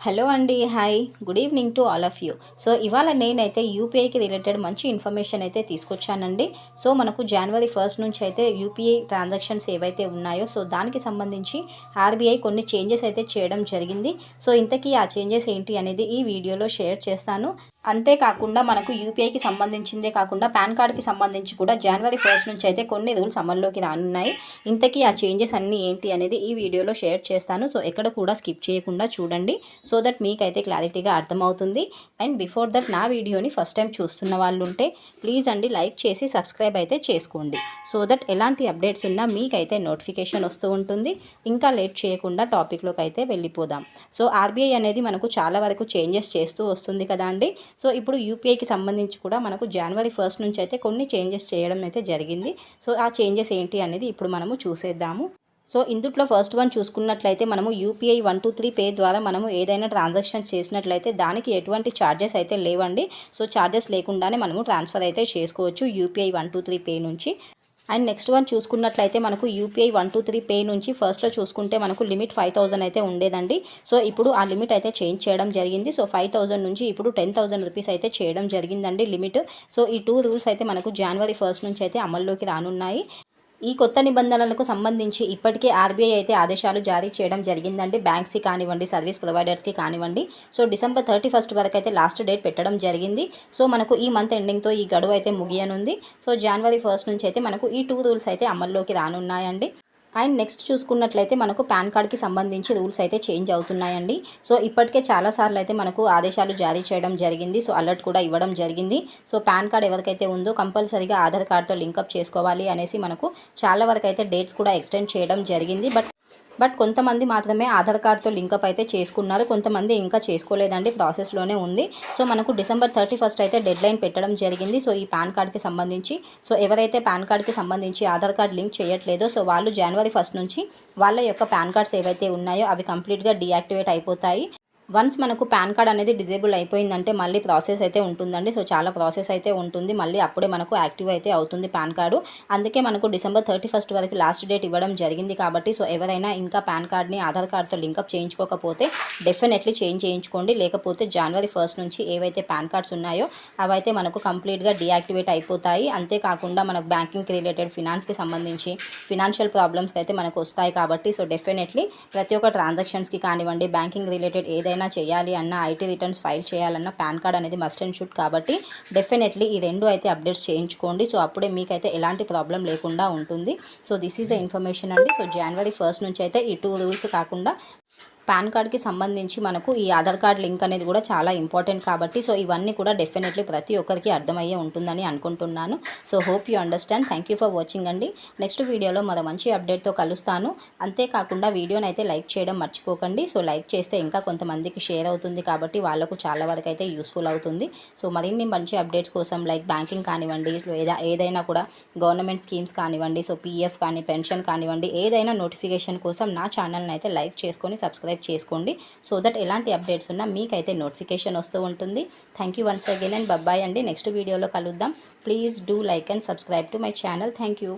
Hello అండి hi. Good evening to all of you. So ఇవాళ నేనైతే యూపీఐకి రిలేటెడ్ మంచి ఇన్ఫర్మేషన్ అయితే తీసుకొచ్చానండి. సో మనకు జనవరి ఫస్ట్ నుంచి అయితే యూపీఐ ట్రాన్సాక్షన్స్ ఏవైతే ఉన్నాయో సో దానికి సంబంధించి ఆర్బీఐ కొన్ని చేంజెస్ అయితే చేయడం జరిగింది. సో ఇంతకీ ఆ చేంజెస్ ఏంటి అనేది ఈ వీడియోలో షేర్ చేస్తాను. అంతేకాకుండా మనకు యూపీఐకి సంబంధించిందే కాకుండా పాన్ కార్డ్కి సంబంధించి కూడా జనవరి ఫస్ట్ నుంచి అయితే కొన్ని రూల్స్ అమల్లోకి రానున్నాయి. ఇంతకీ ఆ చేంజెస్ అన్నీ ఏంటి అనేది ఈ వీడియోలో షేర్ చేస్తాను. సో ఎక్కడ కూడా స్కిప్ చేయకుండా చూడండి. సో దట్ మీకైతే క్లారిటీగా అర్థమవుతుంది. అండ్ బిఫోర్ దట్ నా వీడియోని ఫస్ట్ టైం చూస్తున్న వాళ్ళు ఉంటే ప్లీజ్ అండి లైక్ చేసి సబ్స్క్రైబ్ అయితే చేసుకోండి. సో దట్ ఎలాంటి అప్డేట్స్ ఉన్నా మీకైతే నోటిఫికేషన్ వస్తూ ఉంటుంది. ఇంకా లేట్ చేయకుండా టాపిక్లోకి అయితే వెళ్ళిపోదాం. సో ఆర్బీఐ అనేది మనకు చాలా వరకు చేంజెస్ చేస్తూ వస్తుంది కదా అండి. సో ఇప్పుడు యూపీఐకి సంబంధించి కూడా మనకు జనవరి ఫస్ట్ నుంచి అయితే కొన్ని చేంజెస్ చేయడం అయితే జరిగింది. సో ఆ చేంజెస్ ఏంటి అనేది ఇప్పుడు మనము చూసేద్దాము. సో ఇందుట్లో ఫస్ట్ వన్ చూసుకున్నట్లయితే మనము UPI one two three pay ద్వారా మనము ఏదైనా ట్రాన్సాక్షన్ చేసినట్లయితే దానికి ఎటువంటి ఛార్జెస్ అయితే లేవండి. సో ఛార్జెస్ లేకుండానే మనము ట్రాన్స్ఫర్ అయితే చేసుకోవచ్చు UPI one two three pay నుంచి. అండ్ నెక్స్ట్ వన్ చూసుకున్నట్లయితే మనకు UPI one two three pay నుంచి ఫస్ట్లో చూసుకుంటే మనకు లిమిట్ ఫైవ్ థౌసండ్ అయితే ఉండేదండి. సో ఇప్పుడు ఆ లిమిట్ అయితే చేంజ్ చేయడం జరిగింది. సో ఫైవ్ థౌసండ్ నుంచి ఇప్పుడు టెన్ థౌసండ్ రూపీస్ అయితే చేయడం జరిగిందండి లిమిట్. సో ఈ టూ రూల్స్ అయితే మనకు జనవరి ఫస్ట్ నుంచి అయితే అమల్లోకి రానున్నాయి. ఈ కొత్త నిబంధనలకు సంబంధించి ఇప్పటికే ఆర్బీఐ అయితే ఆదేశాలు జారీ చేయడం జరిగిందండి. బ్యాంక్స్కి కానివ్వండి సర్వీస్ ప్రొవైడర్స్కి కానివ్వండి. సో డిసెంబర్ థర్టీ ఫస్ట్ వరకు అయితే లాస్ట్ డేట్ పెట్టడం జరిగింది. సో మనకు ఈ మంత్ ఎండింగ్తో ఈ గడువు అయితే ముగియనుంది. సో జనవరి ఫస్ట్ నుంచి అయితే మనకు ఈ టూ రూల్స్ అయితే అమల్లోకి రానున్నాయండి. అండ్ నెక్స్ట్ చూసుకున్నట్లయితే మనకు పాన్ కార్డ్కి సంబంధించి రూల్స్ అయితే చేంజ్ అవుతున్నాయండి. సో ఇప్పటికే చాలాసార్లు అయితే మనకు ఆదేశాలు జారీ చేయడం జరిగింది. సో అలర్ట్ కూడా ఇవ్వడం జరిగింది. సో పాన్ కార్డ్ ఎవరికైతే ఉందో కంపల్సరీగా ఆధార్ కార్డ్తో లింకప్ చేసుకోవాలి అనేసి మనకు చాలా వరకు అయితే డేట్స్ కూడా ఎక్స్టెండ్ చేయడం జరిగింది. బట్ బట్ కొంతమంది మాత్రమే ఆధార్ కార్డ్తో లింకప్ అయితే చేసుకున్నారు. కొంతమంది ఇంకా చేసుకోలేదండి. ప్రాసెస్లోనే ఉంది. సో మనకు డిసెంబర్ థర్టీ ఫస్ట్ అయితే డెడ్ లైన్ పెట్టడం జరిగింది. సో ఈ పాన్ కార్డ్కి సంబంధించి సో ఎవరైతే పాన్ కార్డ్కి సంబంధించి ఆధార్ కార్డ్ లింక్ చేయట్లేదో సో వాళ్ళు జనవరి ఫస్ట్ నుంచి వాళ్ళ యొక్క పాన్ కార్డ్స్ ఏవైతే ఉన్నాయో అవి కంప్లీట్గా డీయాక్టివేట్ అయిపోతాయి. వన్స్ మనకు పాన్ కార్డ్ అనేది డిజేబుల్ అయిపోయిందంటే మళ్ళీ ప్రాసెస్ అయితే ఉంటుందండి. సో చాలా ప్రాసెస్ అయితే ఉంటుంది. మళ్ళీ అప్పుడే మనకు యాక్టివ్ అయితే అవుతుంది పాన్ కార్డు. అందుకే మనకు డిసెంబర్ థర్టీ ఫస్ట్ వరకు లాస్ట్ డేట్ ఇవ్వడం జరిగింది కాబట్టి సో ఎవరైనా ఇంకా పాన్ కార్డ్ని ఆధార్ కార్డ్తో లింకప్ చేయించుకోకపోతే డెఫినెట్లీ చేంజ్ చేయించుకోండి. లేకపోతే జనవరి ఫస్ట్ నుంచి ఏవైతే పాన్ కార్డ్స్ ఉన్నాయో అవైతే మనకు కంప్లీట్గా డీయాక్టివేట్ అయిపోతాయి. అంతేకాకుండా మనకు బ్యాంకింగ్కి రిలేటెడ్ ఫినాన్స్కి సంబంధించి ఫినాన్షియల్ ప్రాబ్లమ్స్ అయితే మనకు వస్తాయి కాబట్టి సో డెఫినెట్లీ ప్రతి ఒక్క ట్రాన్సాక్షన్స్కి కానివ్వండి బ్యాంకింగ్ రిలేటెడ్ ఏదైనా ఏదైనా చేయాలి అన్న ఐటీ రిటర్న్స్ ఫైల్ చేయాలన్న పాన్ కార్డ్ అనేది మస్ట్ అండ్ షుడ్ కాబట్టి డెఫినెట్లీ ఈ రెండు అయితే అప్డేట్స్ చేయించుకోండి. సో అప్పుడే మీకైతే ఎలాంటి ప్రాబ్లం లేకుండా ఉంటుంది. So this is the information అండి. సో జనవరి ఫస్ట్ నుంచి అయితే ఈ టూ రూల్స్ కాకుండా పాన్ కార్డ్కి సంబంధించి మనకు ఈ ఆధార్ కార్డ్ లింక్ అనేది కూడా చాలా ఇంపార్టెంట్ కాబట్టి సో ఇవన్నీ కూడా డెఫినెట్లీ ప్రతి ఒక్కరికి అర్థమయ్యే ఉంటుందని అనుకుంటున్నాను. So hope you understand. Thank you for watching అండి. నెక్స్ట్ వీడియోలో మరో మంచి అప్డేట్తో కలుస్తాను. అంతేకాకుండా వీడియోని అయితే లైక్ చేయడం మర్చిపోకండి. సో లైక్ చేస్తే ఇంకా కొంతమందికి షేర్ అవుతుంది కాబట్టి వాళ్ళకు చాలా వరకు అయితే యూస్ఫుల్ అవుతుంది. సో మరిన్ని మంచి అప్డేట్స్ కోసం లైక్ బ్యాంకింగ్ కానివ్వండి లేదా ఏదైనా కూడా గవర్నమెంట్ స్కీమ్స్ కానివ్వండి సో పీఎఫ్ కానీ పెన్షన్ కానివ్వండి ఏదైనా నోటిఫికేషన్ కోసం నా ఛానల్ని అయితే లైక్ చేసుకొని సబ్స్క్రైబ్ సబ్స్క్రైబ్ చేసుకోండి. సో దట్ ఎలాంటి అప్డేట్స్ ఉన్నా మీకైతే నోటిఫికేషన్ వస్తూ ఉంటుంది. Thank you once again and bye bye అండి. నెక్స్ట్ వీడియోలో కలుద్దాం. Please do like and subscribe to my channel thank you